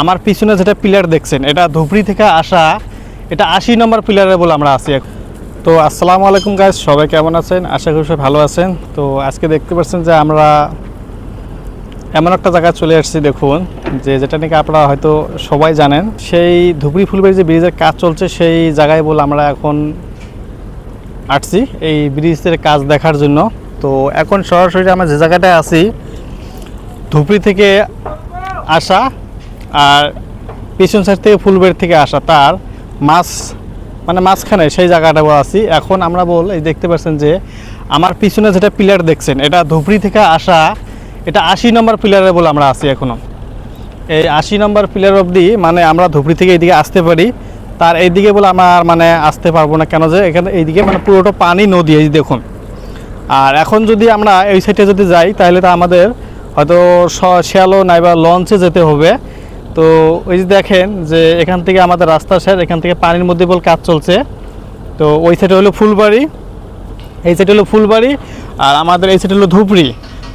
আমার পিছনে যেটা পিলার দেখছেন, এটা ধুবড়ি থেকে আসা, এটা আশি নম্বর পিলারে বলে আমরা আছি। তো আসসালামু আলাইকুম গাইজ সবাই কেমন আছেন? আশা করি সবাই ভালো আছেন। তো আজকে দেখতে পাচ্ছেন যে আমরা এমন একটা জায়গায় চলে আসছি, দেখুন, যে যেটা নাকি আপনারা হয়তো সবাই জানেন। সেই ধুবড়ি ফুলবাড়ি যে ব্রিজের কাজ চলছে, সেই জায়গায় বলে আমরা এখন আসছি, এই ব্রিজের কাজ দেখার জন্য। তো এখন সরাসরি আমরা যে জায়গাটায় আছি ধুবড়ি থেকে আসা আর পিছন সাইড থেকে ফুলবাড়ি থেকে আসা তার মাছ মানে মাঝখানে সেই জায়গাটা আছি। এখন আমরা বল এই দেখতে পাচ্ছেন যে আমার পিছনে যেটা পিলার দেখছেন, এটা ধুবড়ি থেকে আসা, এটা আশি নম্বর পিলারে বলে আমরা আছি এখনও এই আশি নম্বর পিলার অবধি মানে আমরা ধুবড়ি থেকে এইদিকে আসতে পারি। তার এইদিকে বলে আমার মানে আসতে পারব না কেন যে, এখানে এইদিকে মানে পুরোটা পানি নদী, এই দেখুন। আর এখন যদি আমরা এই সাইডে যদি যাই, তাহলে তো আমাদের হয়তো শ্যালো নাইবা লঞ্চে যেতে হবে। তো ওই যে দেখেন যে এখান থেকে আমাদের রাস্তা শেষ এখান থেকে পানির মধ্যে বল কাজ চলছে। তো ওই সাইডে হলো ফুলবাড়ি, এই সাইডে হলো ফুলবাড়ি আর আমাদের এই সাইডে হলো ধুবড়ি।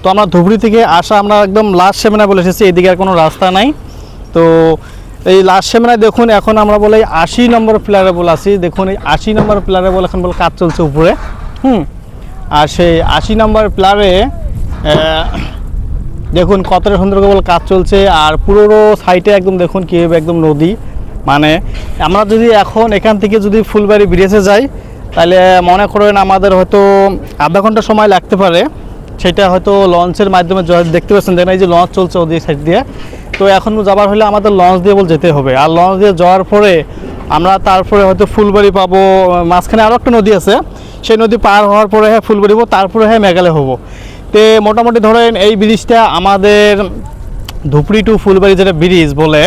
তো আমরা ধুবড়ি থেকে আসা আমরা একদম লাস্ট সেমিনার বলে এসেছি, এদিকে আর কোনো রাস্তা নাই। তো এই লাস্ট সেমিনার দেখুন, এখন আমরা বলে আশি নম্বর প্লেয়ারে বলে আছি। দেখুন, এই আশি নম্বর প্লেয়ারে বলে এখন বলে কাজ চলছে উপরে। হুম, আর সেই আশি নম্বর প্লারে দেখুন কতটা সুন্দর করে বলে কাজ চলছে, আর পুরো সাইডে একদম দেখুন কীভাবে একদম নদী। মানে আমরা যদি এখন এখান থেকে যদি ফুলবাড়ি ব্রিজে যাই, তাহলে মনে করেন আমাদের হয়তো আধা ঘণ্টা সময় লাগতে পারে। সেটা হয়তো লঞ্চের মাধ্যমে দেখতে পাচ্ছেন, দেখেন এই যে লঞ্চ চলছে ওদের সাইড দিয়ে। তো এখন যাবার হলে আমাদের লঞ্চ দিয়ে বল যেতে হবে। আর লঞ্চ দিয়ে যাওয়ার পরে আমরা তারপরে হয়তো ফুলবাড়ি পাবো, মাঝখানে আরও একটা নদী আছে। সেই নদী পার হওয়ার পরে হ্যাঁ ফুলবাড়ি পাবো, তারপরে হ্যাঁ মেঘালয় হব। তে মোটামুটি ধরেন এই ব্রিজটা আমাদের ধুপড়ি টু ফুলবাড়ি যেটা ব্রিজ বলে,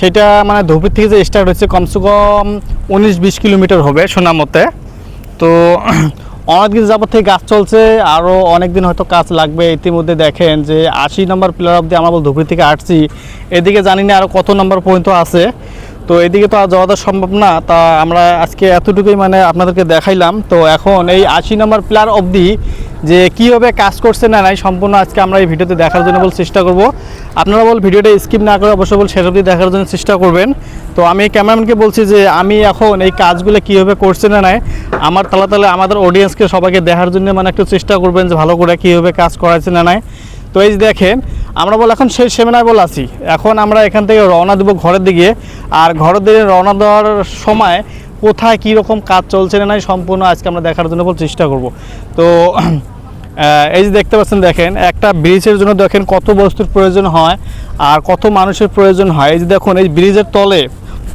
সেটা মানে ধুপড়ি থেকে যে স্টার্ট হচ্ছে কমসে কম উনিশ বিশ কিলোমিটার হবে শোনা মতে তো অনেক দিন যাবত থেকে কাজ চলছে আরও অনেক দিন হয়তো কাজ লাগবে। ইতিমধ্যে দেখেন যে আশি নম্বর প্লেয়ার অবধি আমরা ধুপড়ি থেকে আসছি। এদিকে জানি না আরও কত নম্বর পর্যন্ত আছে। তো এদিকে তো আর যাওয়া সম্ভব না। তা আমরা আজকে এতটুকুই মানে আপনাদেরকে দেখাইলাম। তো এখন এই আশি নম্বর প্লেয়ার অবধি যে কীভাবে কাজ করছে না, নাই সম্পূর্ণ আজকে আমরা এই ভিডিওতে দেখার জন্য বল চেষ্টা করব। আপনারা বল ভিডিওটা স্কিপ না করে অবশ্যই বল অবধি দেখার জন্য চেষ্টা করবেন। তো আমি ক্যামেরাম্যানকে বলছি যে, আমি এখন এই কাজগুলো কীভাবে করছে না, নাই, আমার তালা তালে আমাদের অডিয়েন্সকে সবাইকে দেখার জন্য মানে একটু চেষ্টা করবেন যে ভালো করে কীভাবে কাজ করাচ্ছে না, নাই। তো এই দেখেন, আমরা বল এখন সেই সেমিনার বল আছি। এখন আমরা এখান থেকে রওনা দেবো ঘরের দিকে। আর ঘরের দিকে রওনা দেওয়ার সময় কোথায় কী রকম কাজ চলছে না, নাই, সম্পূর্ণ আজকে আমরা দেখার জন্য বল চেষ্টা করব। তো এই যে দেখতে পাচ্ছেন, দেখেন, একটা ব্রিজের জন্য দেখেন কত বস্তুর প্রয়োজন হয় আর কত মানুষের প্রয়োজন হয়। এই যে দেখুন, এই ব্রিজের তলে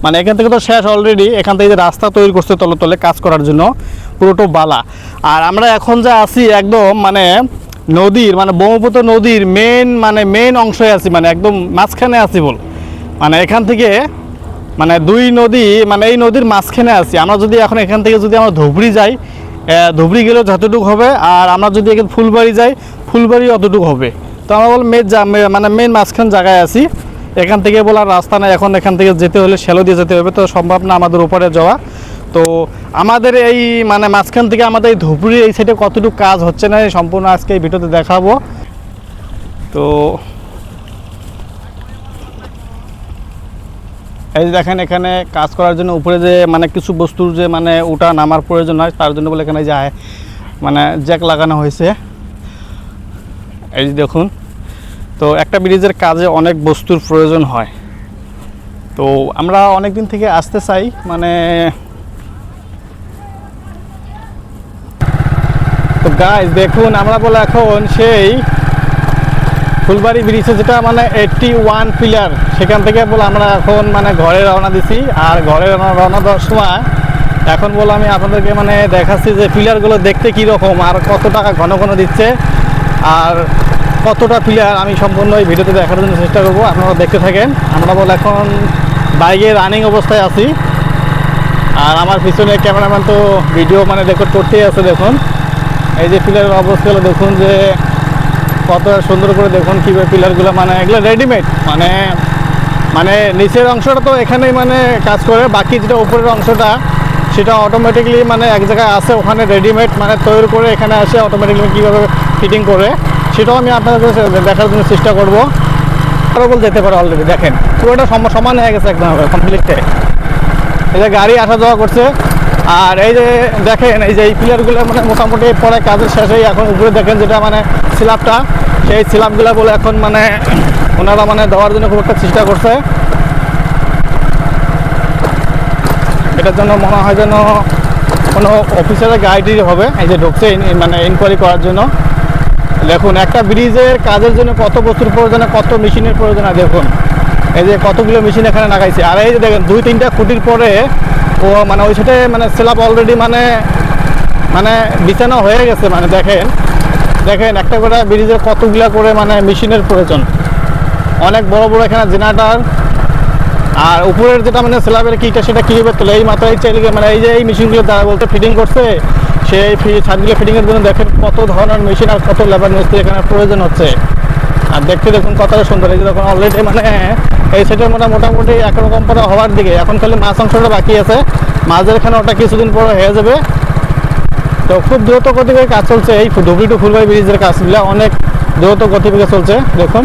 মানে এখান থেকে তো শেষ অলরেডি এখান থেকে যে রাস্তা তৈরি করছে তলে তলে কাজ করার জন্য পুরোটো বালা। আর আমরা এখন যা আছি একদম মানে নদীর মানে ব্রহ্মপুত্র নদীর মেন মানে মেন অংশে আছি মানে একদম মাঝখানে আছি বল। মানে এখান থেকে মানে দুই নদী মানে এই নদীর মাঝখানে আছি। আমরা যদি এখন এখান থেকে যদি আমরা ধুবড়ি যাই ধুবড়ি গেলেও যতটুকু হবে, আর আমরা যদি এখানে ফুলবাড়ি যাই, ফুলবাড়ি অতটুকু হবে। তো আমরা বল মেন মানে মেন মাঝখান জায়গায় আছি। এখান থেকে বলার রাস্তা নাই, এখন এখান থেকে যেতে হলে শ্যালো দিয়ে যেতে হবে, তো সম্ভব না আমাদের উপরে যাওয়া। তো আমাদের এই মানে মাঝখান থেকে আমাদের এই ধুবড়ি এই সাইডে কতটুকু কাজ হচ্ছে না সম্পূর্ণ আজকে এই ভিডিওতে দেখাবো। তো এই যে দেখেন এখানে কাজ করার জন্য উপরে যে মানে কিছু বস্তুর যে মানে ওটা নামার প্রয়োজন হয়, তার জন্য বলে এখানে যায় মানে জ্যাক লাগানো হয়েছে। এই যে দেখুন, তো একটা ব্রিজের কাজে অনেক বস্তুর প্রয়োজন হয়। তো আমরা অনেক দিন থেকে আসতে চাই মানে তো গাইজ দেখুন, আমরা বলে এখন সেই ফুলবাড়ি ব্রিজে যেটা মানে এইটটি ওয়ান পিলার সেখান থেকে বলে আমরা এখন মানে ঘরে রওনা দিছি। আর ঘরে রওনা দেওয়ার সময় এখন বলে আমি আপনাদেরকে মানে দেখাচ্ছি যে পিলারগুলো দেখতে কী রকম আর কত টাকা ঘন ঘন দিচ্ছে আর কতটা পিলার আমি সম্পূর্ণ এই ভিডিওতে দেখার জন্য চেষ্টা করব, আপনারা দেখতে থাকেন। আমরা বলে এখন বাইকে রানিং অবস্থায় আছি। আর আমার পিছনে ক্যামেরাম্যান তো ভিডিও মানে রেকর্ড করতেই আছে, দেখুন। এই যে পিলারের অবস্থাগুলো দেখুন যে কত সুন্দর করে দেখুন কীভাবে পিলারগুলো মানে এগুলো রেডিমেড মানে মানে নিচের অংশটা তো এখানেই মানে কাজ করে, বাকি যেটা উপরের অংশটা, সেটা অটোমেটিকলি মানে এক জায়গায় আসে ওখানে রেডিমেড মানে তৈরি করে এখানে আসে অটোমেটিকলি কীভাবে ফিটিং করে, সেটাও আমি আপনাদের দেখার জন্য চেষ্টা করব। বল যেতে পারে অলরেডি দেখেন, পুরোটা সম- সমান হয়ে গেছে একদম কমপ্লিটে এই যে গাড়ি আসা যাওয়া করছে আর এই যে দেখেন, এই যে এই পিলারগুলো মানে মোটামুটি পরে কাজের শেষেই এখন উপরে দেখেন যেটা মানে স্ল্যাবটা সেই স্ল্যাবগুলো বলে এখন মানে ওনারা মানে দেওয়ার জন্য খুব একটা চেষ্টা করছে। এটার জন্য মনে হয় যেন কোনো অফিসারের গাইডই হবে, এই যে ঢুকছে মানে ইনকোয়ারি করার জন্য। দেখুন, একটা ব্রিজের কাজের জন্য কত বস্তুর প্রয়োজন, কত মেশিনের প্রয়োজন দেখুন, এই যে কতগুলো মেশিন এখানে লাগাইছে। আর এই যে দেখেন, দুই তিনটা খুঁটির পরে ও মানে ওই সাথে মানে স্ল্যাব অলরেডি মানে মানে বিছানো হয়ে গেছে মানে দেখেন। দেখেন, একটা করে ব্রিজের কতগুলা করে মানে মেশিনের প্রয়োজন। অনেক বড় বড় এখানে জেনারেটার। আর উপরের যেটা মানে স্ল্যাবের কিটা সেটা কীভাবে তোলে? এই মাথায় চাইলে মানে এই যে এই মেশিনগুলো দ্বারা বলতে ফিটিং করছে, সেই ছাদগুলো ফিটিংয়ের জন্য দেখেন কত ধরনের মেশিন আর কত লেবার মিস্ত্রি এখানে প্রয়োজন হচ্ছে। আর দেখতে দেখুন কতটা সুন্দর, এই দেখুন অলরেডি মানে এই সেটের মানে মোটামুটি একরকম পরে হওয়ার দিকে। এখন খালি মাছ অংশটা বাকি আছে। মাঝের এখানে ওটা কিছুদিন পরে হয়ে যাবে। তো খুব দ্রুত গতিবেগে কাজ চলছে এই ধুবড়ি টু ফুলবাই ব্রিজের কাজগুলো। অনেক দ্রুত গতিবেগে চলছে, দেখুন।